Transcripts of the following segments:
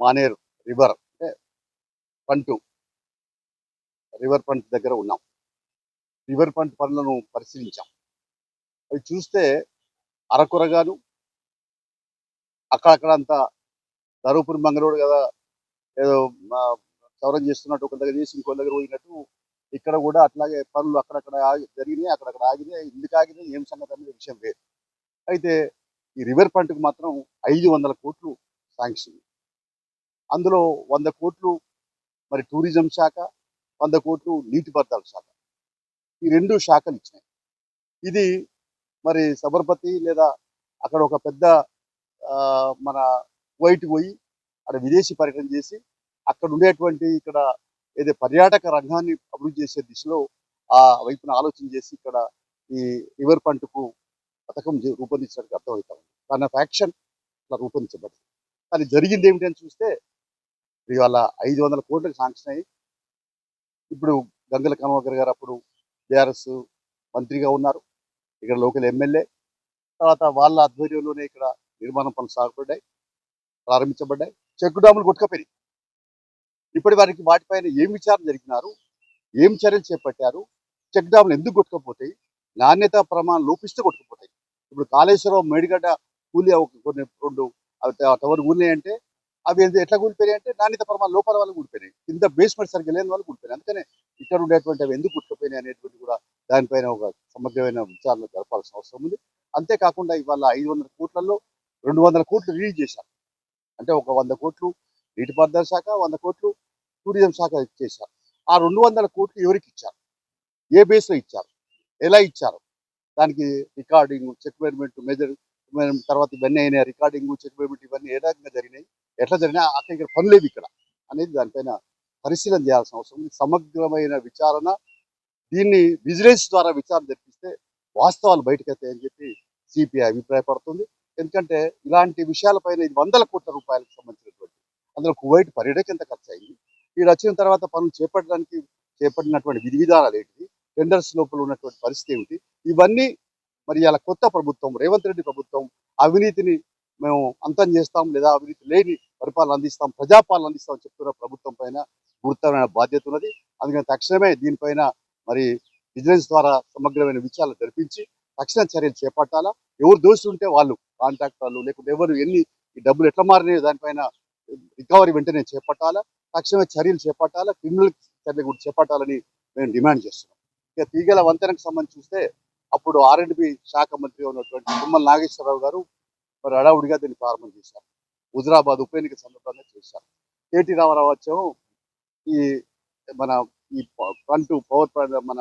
Maner river అంటే పంటు river పంట్ దగ్గర ఉన్నాం. రివర్ ఫ్రంట్ పనులను పరిశీలించాం. అవి చూస్తే అరకొరగాను అక్కడక్కడ అంతా ధరుపురి మంగళూరు కదా ఏదో చౌరం చేస్తున్నట్టు ఒక దగ్గర చేసి ఇంకో దగ్గర పోయినట్టు ఇక్కడ కూడా అట్లాగే పనులు అక్కడక్కడ ఆగి జరిగినాయి అక్కడక్కడ ఆగినాయి ఎందుకు ఆగినాయి ఏం సంగతి అనేది విషయం లేదు. అయితే ఈ రివర్ పంటకు మాత్రం ఐదు వందల కోట్లు శాంక్షన్. అందులో వంద కోట్లు మరి టూరిజం శాఖ వంద కోట్లు నీటిపారుదల శాఖ. ఈ రెండు శాఖలు ఇచ్చినాయి. ఇది మరి సబర్పతి లేదా అక్కడ ఒక పెద్ద మన కువైట్ పోయి అక్కడ విదేశీ పర్యటన చేసి అక్కడ ఉండేటువంటి ఇక్కడ ఏదో పర్యాటక రంగాన్ని అభివృద్ధి చేసే దిశలో ఆ వైపున ఆలోచన చేసి ఇక్కడ ఈ రివర్ పంటకు పథకం రూపొందించడానికి అర్థమవుతా ఉంది. దాని ఆఫ్ యాక్షన్ రూపొందించబడింది. కానీ జరిగింది ఏమిటి అని చూస్తే ఇవాళ ఐదు వందల కోట్లకు శాంక్షన్ అయ్యి ఇప్పుడు గంగల కన్వకర్ గారు అప్పుడు బీఆర్ఎస్ మంత్రిగా ఉన్నారు. ఇక్కడ లోకల్ ఎమ్మెల్యే. తర్వాత వాళ్ళ ఆధ్వర్యంలోనే ఇక్కడ నిర్మాణ పనులు సాగుపడ్డాయి ప్రారంభించబడ్డాయి. చెక్కు డాములు కొట్టుకపోయినాయి. ఇప్పటి వారికి వాటిపైన ఏం విచారణ జరిగినారు? ఏం చర్యలు చేపట్టారు? చెక్ డాములు ఎందుకు కొట్టుకపోతాయి? నాణ్యత ప్రమాణం లోపిస్తే కొట్టుకుపోతాయి. ఇప్పుడు కాళేశ్వరం మేడిగడ్డ కూలి ఒక కొన్ని రెండు టవర్ కూలినాయి అంటే అవి ఎట్లా కూలిపోయినాయి అంటే నాణ్యత ప్రమాణం లోపాల వల్ల కూలిపోయినాయి. కింద బేస్మెంట్ సరిగ్గా లేని వాళ్ళు కూలిపోయినాయి. అందుకనే ఇక్కడ ఉండేటువంటి అవి ఎందుకు కుట్టుకుపోయినాయి అనేటువంటి కూడా దానిపైన ఒక సమగ్రమైన విచారణ జరపాల్సిన అవసరం ఉంది. అంతేకాకుండా ఇవాళ ఐదు వందల కోట్లలో రెండు వందల కోట్లు రిలీజ్ చేశారు. అంటే ఒక వంద కోట్లు నీటిపారుదల శాఖ వంద కోట్లు టూరిజం శాఖ ఇచ్చేశారు ఆ రెండు వందల కోట్లు ఎవరికి ఇచ్చారు? ఏ బేస్లో ఇచ్చారు? ఎలా ఇచ్చారు? దానికి రికార్డింగ్ చెక్మెర్మెంట్ మెజర్ తర్వాత ఇవన్నీ అయినాయి రికార్డింగ్ చెక్ ఇవన్నీ ఏ రకంగా జరిగినాయి ఎట్లా జరిగినాయి అక్కడ ఇక్కడ పని లేదు ఇక్కడ అనేది దానిపైన పరిశీలన చేయాల్సిన అవసరం ఉంది. సమగ్రమైన విచారణ దీన్ని విజిలెన్స్ ద్వారా విచారణ జరిపిస్తే వాస్తవాలు బయటకెత్తాయి అని చెప్పి సిపిఐ అభిప్రాయపడుతుంది. ఎందుకంటే ఇలాంటి విషయాలపైన ఇది వందల కోట్ల రూపాయలకు సంబంధించినటువంటి అందులో కువైట్ పర్యటన ఎంత ఖర్చు అయింది? వీడు వచ్చిన తర్వాత పనులు చేపట్టడానికి చేపట్టినటువంటి విధి విధానాలు ఏంటివి? టెండర్స్ లోపల ఉన్నటువంటి పరిస్థితి ఏమిటి? ఇవన్నీ మరి ఇలా కొత్త ప్రభుత్వం రేవంత్ రెడ్డి ప్రభుత్వం అవినీతిని మేము అంతం చేస్తాం లేదా అవినీతి లేని పరిపాలన అందిస్తాం ప్రజాపాలన అందిస్తాం అని చెప్తున్న ప్రభుత్వం పైన గుర్తమైన బాధ్యత ఉన్నది. అందుకని తక్షణమే దీనిపైన మరి విజిలెన్స్ ద్వారా సమగ్రమైన విచారణ జరిపించి తక్షణ చర్యలు చేపట్టాలా? ఎవరు దోషులు ఉంటే వాళ్ళు కాంట్రాక్టర్లు లేకుంటే ఎవరు ఎన్ని ఈ డబ్బులు ఎట్లా మారినాయో దానిపైన రికవరీ వెంటనే చేపట్టాలా? తక్షణమే చర్యలు చేపట్టాలా? క్రిమినల్ చర్యలు కూడా చేపట్టాలని మేము డిమాండ్ చేస్తున్నాం. ఇక తీగల వంతెనకు సంబంధించి చూస్తే అప్పుడు ఆర్ఎండ్బి శాఖ మంత్రి ఉన్నటువంటి తుమ్మల నాగేశ్వరరావు గారు మరి అడావుడిగా దీన్ని ప్రారంభం చేశారు. హుజరాబాద్ ఉప ఎన్నిక సందర్భంగా చేశారు. కేటీ రామారావు వచ్చాము. ఈ మన ఈ ఫ్రంట్ పవర్ ప్లాంట్ మన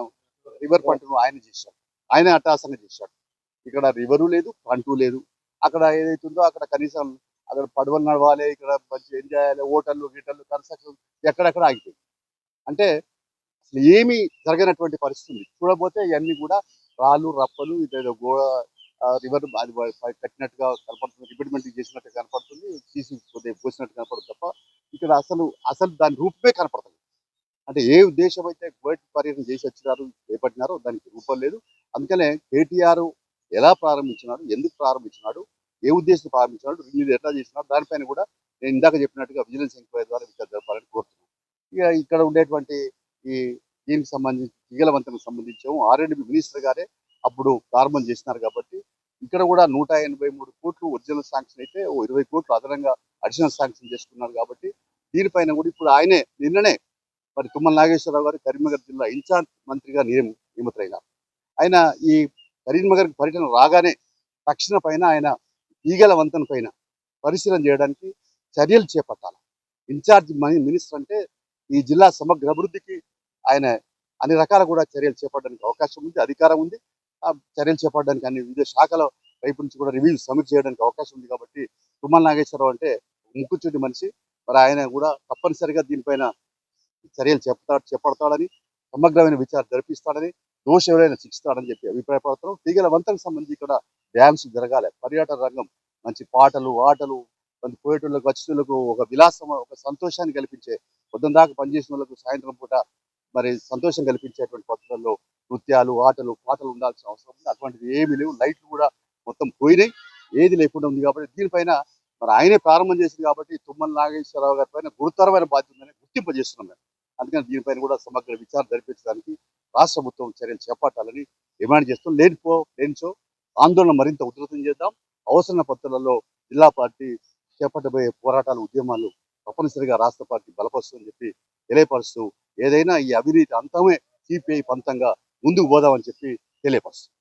రివర్ ఫ్రంట్ను ఆయన చేశాడు. ఆయన అట్టాసంగా చేశాడు. ఇక్కడ రివరు లేదు ఫ్రంటు లేదు. అక్కడ ఏదైతుందో అక్కడ కనీసం అక్కడ పడవలు నడవాలి ఇక్కడ మంచి ఎంజాయ్ చేయాలి హోటళ్ళు గీటళ్ళు కన్స్ట్రక్షన్ ఎక్కడెక్కడ ఆగిపోయింది. అంటే అసలు ఏమీ జరగనటువంటి పరిస్థితి చూడబోతే ఇవన్నీ కూడా రాళ్ళు రప్పలు ఇదేదో గోడ రివర్ అది పై- కట్టినట్టుగా కనపడుతుంది రిపీట్మెంట్ చేసినట్టు కనపడుతుంది తీసి పోసినట్టు కనపడుతుంది తప్ప ఇక్కడ అసలు అసలు దాని రూపమే కనపడుతుంది అంటే ఏ ఉద్దేశం అయితే కువైట్ పర్యటన చేసి వచ్చినారు చేపట్టినారో దానికి రూపం లేదు. అందుకనే కేటీఆర్ ఎలా ప్రారంభించినాడు ఎందుకు ప్రారంభించినాడు ఏ ఉద్దేశం ప్రారంభించినాడు రివ్యూ ఎట్లా చేసినాడు దానిపైన కూడా నేను ఇందాక చెప్పినట్టుగా విజిలెన్స్ ఎంక్వైరీ ద్వారా విచారణ జరపాలని కోరుతున్నాను. ఇక ఇక్కడ ఉండేటువంటి ఈ దీనికి సంబంధించి తీగల వంతెనకు ఆర్ఎండ్బి మినిస్టర్ గారే అప్పుడు ప్రారంభం చేసినారు కాబట్టి ఇక్కడ కూడా నూట ఎనభై మూడు కోట్లు ఒరిజినల్ శాంక్షన్ అయితే ఓ ఇరవై కోట్లు అదనంగా అడిషనల్ శాంక్షన్ చేసుకున్నారు కాబట్టి దీనిపైన కూడా ఇప్పుడు ఆయనే నిన్ననే మరి తుమ్మల నాగేశ్వరరావు గారు కరీంనగర్ జిల్లా ఇన్ఛార్జ్ మంత్రిగా నియమ నియమితులైనారు. ఆయన ఈ కరీంనగర్ పర్యటన రాగానే తక్షణ పైన ఆయన ఈగల వంతన పైన పరిశీలన చేయడానికి చర్యలు చేపట్టాలి. ఇన్ఛార్జ్ మినిస్టర్ అంటే ఈ జిల్లా సమగ్ర అభివృద్ధికి ఆయన అన్ని రకాల కూడా చర్యలు చేపట్టడానికి అవకాశం ఉంది అధికారం ఉంది. ఆ చర్యలు చేపట్టడానికి అన్ని వివిధ శాఖల వైపు నుంచి కూడా రివ్యూ సబ్మిట్ చేయడానికి అవకాశం ఉంది కాబట్టి తుమ్మల నాగేశ్వరరావు అంటే ముక్కుచుండి మనిషి. మరి ఆయన కూడా తప్పనిసరిగా దీనిపైన చర్యలు చేపడతాడు చేపడతాడని సమగ్రమైన విచారణ జరిపిస్తాడని దోష ఎవరైనా శిక్షిస్తాడని చెప్పి అభిప్రాయపడుతున్నాం తీగల వంతకు సంబంధించి ఇక్కడ డ్యామ్స్ జరగాలి. పర్యాటక రంగం మంచి పాటలు ఆటలు మంచి పోయేటోళ్ళకు వచ్చేటోళ్ళకు ఒక విలాసం ఒక సంతోషాన్ని కల్పించే పొద్దున దాకా పనిచేసిన వాళ్ళకు సాయంత్రం పూట మరి సంతోషం కల్పించేటువంటి పద్ధతుల్లో నృత్యాలు ఆటలు పాటలు ఉండాల్సిన అవసరం ఉంది. అటువంటిది ఏమీ లేవు. లైట్లు కూడా మొత్తం పోయినాయి. ఏది లేకుండా ఉంది కాబట్టి దీనిపైన మరి ఆయనే ప్రారంభం చేసింది కాబట్టి తుమ్మల నాగేశ్వరరావు గారి పైన గురుతరమైన బాధ్యత ఉందని గుర్తింపజేస్తున్నాం మేము. అందుకని దీనిపైన కూడా సమగ్ర విచారణ జరిపించడానికి రాష్ట్ర ప్రభుత్వం చర్యలు చేపట్టాలని డిమాండ్ చేస్తాం లేనిపో లేనిచో ఆందోళన మరింత ఉధృతం చేద్దాం. అవసరమైన పద్ధతులలో జిల్లా పార్టీ చేపట్టబోయే పోరాటాలు ఉద్యమాలు తప్పనిసరిగా రాష్ట్ర పార్టీ బలపరుస్తుందని చెప్పి తెలియపరుస్తూ ఏదైనా ఈ అవినీతి అంతమే సిపిఐ పంతంగా ముందుకు పోదామని చెప్పి తెలియపరుస్తుంది.